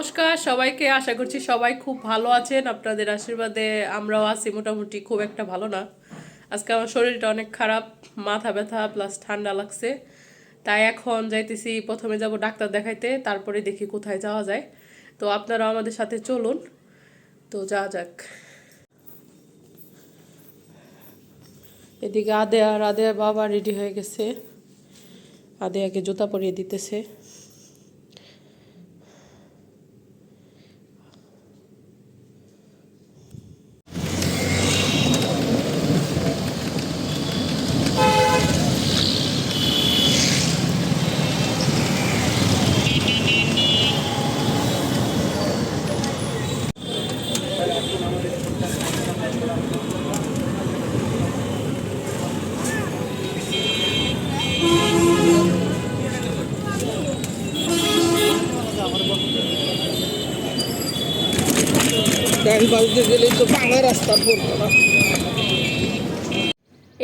নমস্কার, সবাইকে আশা করছি সবাই খুব ভালো আছেন। আপনাদের আশীর্বাদে আমরাও আছি মোটামুটি খুব একটা ভালো না। আজকে আমার শরীরটা অনেক খারাপ, মাথা ব্যথা প্লাস ঠান্ডা লাগছে। তাই এখন যাইতেছি, প্রথমে যাব ডাক্তার দেখাইতে, তারপরে দেখি কোথায় যাওয়া যায়। তো আপনারাও আমাদের সাথে চলুন। তো যাওয়া যাক। এদিকে আদেয়া আর আদেয়া বাবা রেডি হয়ে গেছে। আদেয়াকে জুতা পরিয়ে দিতেছে।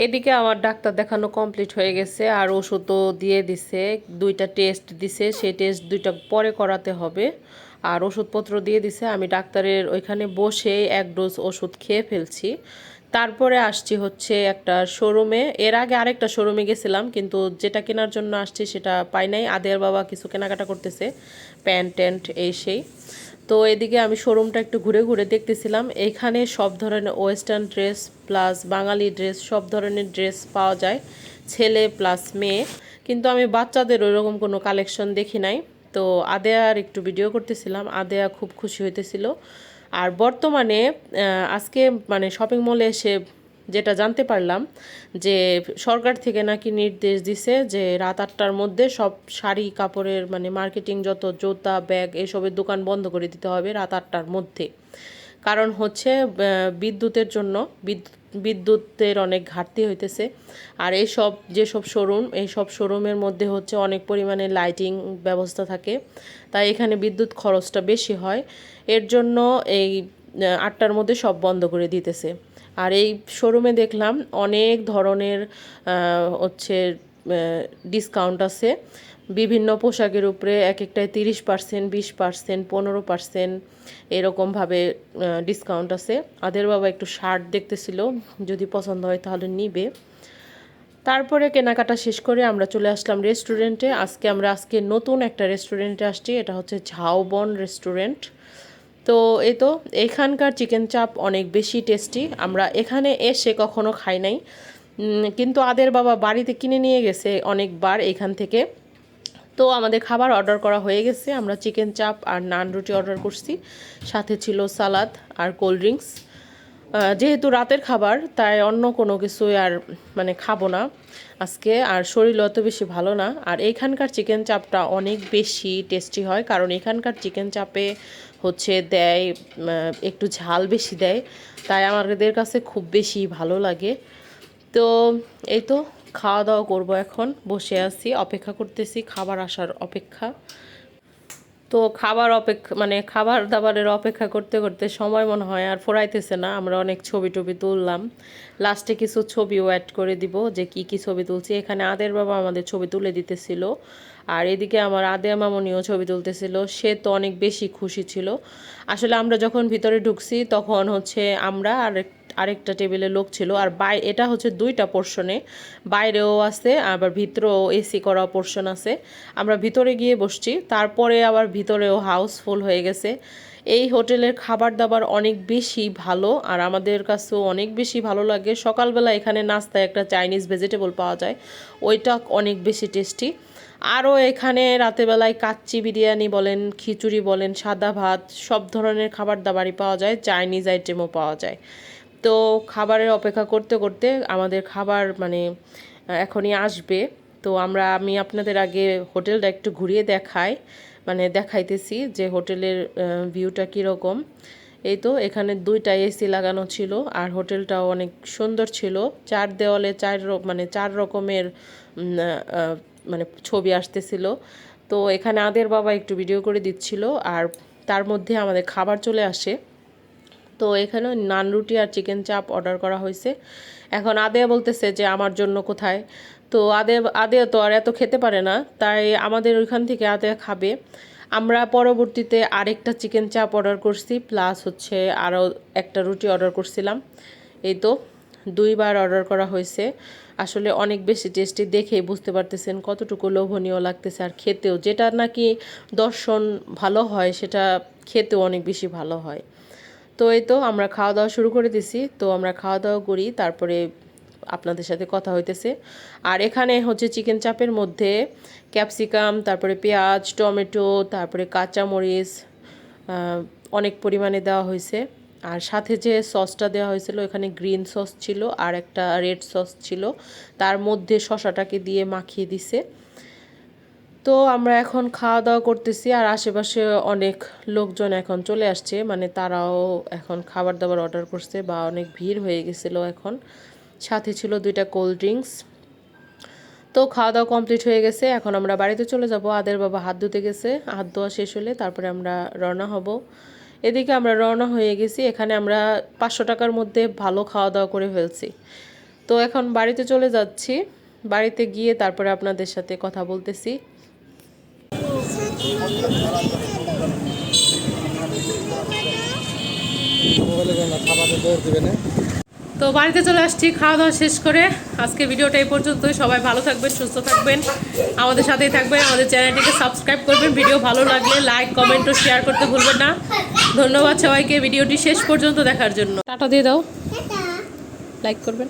এদিকে আমার ডাক্তার দেখানো কমপ্লিট হয়ে গেছে আর ওষুধও দিয়ে দিছে, দুইটা টেস্ট দিছে, সেই টেস্ট দুইটা পরে করাতে হবে। আর ওষুধপত্র দিয়ে দিছে, আমি ডাক্তারের ওইখানে বসে এক ডোজ ওষুধ খেয়ে ফেলছি। তারপরে আসছি হচ্ছে একটা শোরুমে এর আগে আরেকটা শোরুমে গেছিলাম, কিন্তু যেটা কেনার জন্য আসছি সেটা পাই নাই। আদের বাবা কিছু কেনাকাটা করতেছে, প্যান্ট ট্যান্ট এই সেই। তো এদিকে আমি শোরুমটা একটু ঘুরে ঘুরে দেখতেছিলাম। এখানে সব ধরনের western dress plus Bengali dress সব ধরনের ড্রেস পাওয়া যায়, ছেলে প্লাস মেয়ে। কিন্তু আমি বাচ্চাদের ওইরকম কোনো কালেকশন দেখি নাই। তো আদেয়ার একটু ভিডিও করতেছিলাম। আদেয়া খুব খুশি হইতেছিল। আর বর্তমানে আজকে মানে শপিং মলে এসে যেটা জানতে পারলাম যে সরকার থেকে নাকি নির্দেশ দিছে যে রাত আটটার মধ্যে সব শাড়ি, কাপড়ের মানে মার্কেটিং যত জোতা ব্যাগ এসবের দোকান বন্ধ করে দিতে হবে রাত আটটার মধ্যে। কারণ হচ্ছে বিদ্যুতের জন্য, বিদ্যুৎ, বিদ্যুতের অনেক ঘাটতি হইতেছে। আর এইসব যেসব শোরুম, এইসব শোরুমের মধ্যে হচ্ছে অনেক পরিমাণে লাইটিং ব্যবস্থা থাকে। তাই এখানে বিদ্যুৎ খরচটা বেশি হয়। এর জন্য এই আটটার মধ্যে সব বন্ধ করে দিতেছে। আর এই শোরুমে দেখলাম অনেক ধরনের হচ্ছে ডিসকাউন্ট আছে। বিভিন্ন পোশাকের উপরে এক একটায় তিরিশ পার্সেন্ট, বিশ পার্সেন্ট, পনেরো পার্সেন্ট এরকমভাবে ডিসকাউন্ট আছে। আদের বাবা একটু শার্ট দেখতেছিল, যদি পছন্দ হয় তাহলে নিবে। তারপরে কেনাকাটা শেষ করে আমরা চলে আসলাম রেস্টুরেন্টে। আজকে আমরা আজকে নতুন একটা রেস্টুরেন্টে আসছি, এটা হচ্ছে ঝাউবন রেস্টুরেন্ট। তো এই তো, এখানকার চিকেন চাপ অনেক বেশি টেস্টি। আমরা এখানে এসে কখনো খাই নাই। কিন্তু আদের বাবা বাড়িতে কিনে নিয়ে গেছে অনেকবার এখান থেকে। তো আমাদের খাবার অর্ডার করা হয়ে গেছে। আমরা চিকেন চাপ আর নান রুটি অর্ডার করছি। সাথে ছিল সালাদ আর কোল্ড ড্রিঙ্কস যেহেতু রাতের খাবার, তাই অন্য কোনো কিছুই আর মানে খাব না আজকে। আর শরীর অত বেশি ভালো না। আর এইখানকার চিকেন চাপটা অনেক বেশি টেস্টি হয়, কারণ এখানকার চিকেন চাপে হচ্ছে দেয় একটু ঝাল বেশি দেয়। তাই আমাদের কাছে খুব বেশি ভালো লাগে। তো, এই তো খাওয়া দাওয়া করব এখন। বসে আছি, অপেক্ষা করতেছি খাবার আসার অপেক্ষা। তো খাবার অপেক্ষা মানে খাবার দাবারের অপেক্ষা করতে করতে সময় মনে হয় আর ফোরাইতেছে না, আমরা অনেক ছবি টবি তুললাম। লাস্টে কিছু ছবিও অ্যাড করে দিব যে কি কি ছবি তুলছি। এখানে আদের বাবা আমাদের ছবি তুলে দিতেছিল। আর এদিকে আমার আদে মামনিও ছবি তুলতেছিল। সে তো অনেক বেশি খুশি ছিল। আসলে আমরা যখন ভিতরে ঢুকছি তখন হচ্ছে আমরা আর আরেকটা টেবিলে লোক ছিল আর বাই এটা হচ্ছে দুইটা পোর্শনে বাইরেও আছে, আবার ভিতরেও এসি করা পোর্শন আছে। আমরা ভিতরে গিয়ে বসছি, তারপরে আবার ভিতরেও হাউসফুল হয়ে গেছে। এই হোটেলের খাবার দাবার অনেক বেশি ভালো আর আমাদের কাছেও অনেক বেশি ভালো লাগে। সকালবেলা এখানে নাস্তায় একটা চাইনিজ ভেজিটেবল পাওয়া যায়, ওইটা অনেক বেশি টেস্টি আরও এখানে রাতেবেলায় কাচ্চি বিরিয়ানি বলেন, খিচুড়ি বলেন, সাদা ভাত, সব ধরনের খাবার দাবারই পাওয়া যায় চাইনিজ আইটেমও পাওয়া যায়। তো খাবারের অপেক্ষা করতে করতে আমাদের খাবার মানে এখনই আসবে। তো আমরা, আমি আপনাদের আগে হোটেলটা একটু ঘুরিয়ে দেখাই। মানে দেখাইতেছি যে হোটেলের ভিউটা কীরকম। এই তো এখানে দুইটা এসি লাগানো ছিল আর হোটেলটাও অনেক সুন্দর ছিল। চার দেওয়ালে চার মানে চার রকমের মানে ছবি আসতেছিল। তো এখানে আদের বাবা একটু ভিডিও করে দিচ্ছিল আর তার মধ্যে আমাদের খাবার চলে আসে। তো এখানে নান রুটি আর চিকেন চাপ অর্ডার করা হয়েছে। এখন আদেয়া বলতেছে যে আমার জন্য কোথায়। তো আদে আদেয়া তো আর এত খেতে পারে না, তাই আমাদের ওইখান থেকে আদেয়া খাবে। আমরা পরবর্তীতে আরেকটা চিকেন চাপ অর্ডার করছি প্লাস হচ্ছে আরও একটা রুটি অর্ডার করছিলাম। এই তো, দুইবার অর্ডার করা হয়েছে। আসলে অনেক বেশি টেস্টি দেখেই বুঝতে পারতেছেন কতটুকু লোভনীয় লাগতেছে আর খেতেও। যেটা নাকি দর্শন ভালো হয়, সেটা খেতেও অনেক বেশি ভালো হয়। তো এই তো আমরা খাওয়া দাওয়া শুরু করে দিছি। তো আমরা খাওয়া দাওয়া করি, তারপরে আপনাদের সাথে কথা হইতেছে। আর এখানে হচ্ছে চিকেন চাপের মধ্যে ক্যাপসিকাম, তারপরে পেঁয়াজ, টমেটো, তারপরে কাঁচামরিচ অনেক পরিমাণে দেওয়া হয়েছে আর সাথে যে সসটা দেওয়া হয়েছিল এখানে গ্রিন সস ছিল আর একটা রেড সস ছিল। তার মধ্যে শশাটাকে দিয়ে মাখিয়ে দিছে। তো আমরা এখন খাওয়া দাওয়া করতেছি আর আশেপাশে অনেক লোকজন এখন চলে আসছে। মানে তারাও এখন খাবার দাবার অর্ডার করছে বা অনেক ভিড় হয়ে গেছিল এখন। সাথে ছিল দুইটা কোল্ড ড্রিঙ্কস তো খাওয়া দাওয়া কমপ্লিট হয়ে গেছে। এখন আমরা বাড়িতে চলে যাব। আদের বাবা হাত ধুতে গেছে। হাত ধোয়া শেষ হলে তারপরে আমরা রওনা হব। এদিকে আমরা রওনা হয়ে গেছি। এখানে আমরা পাঁচশো টাকার মধ্যে ভালো খাওয়া দাওয়া করে ফেলছি। তো এখন বাড়িতে চলে যাচ্ছি। বাড়িতে গিয়ে তারপরে আপনাদের সাথে কথা বলতেছি। তো বাড়িতে চলে আসছি খাওয়া দাওয়া শেষ করে। আজকে ভিডিওটা এই পর্যন্তই। সবাই ভালো থাকবেন সুস্থ থাকবেন। আমাদের সাথেই থাকবেন আমাদের চ্যানেলটিকে সাবস্ক্রাইব করবেন। ভিডিও ভালো লাগলে লাইক কমেন্ট ও শেয়ার করতে ভুলবেন না। ধন্যবাদ সবাইকে। ভিডিওটি শেষ পর্যন্ত দেখার জন্য। টাটা দিয়ে দাও। লাইক করবেন।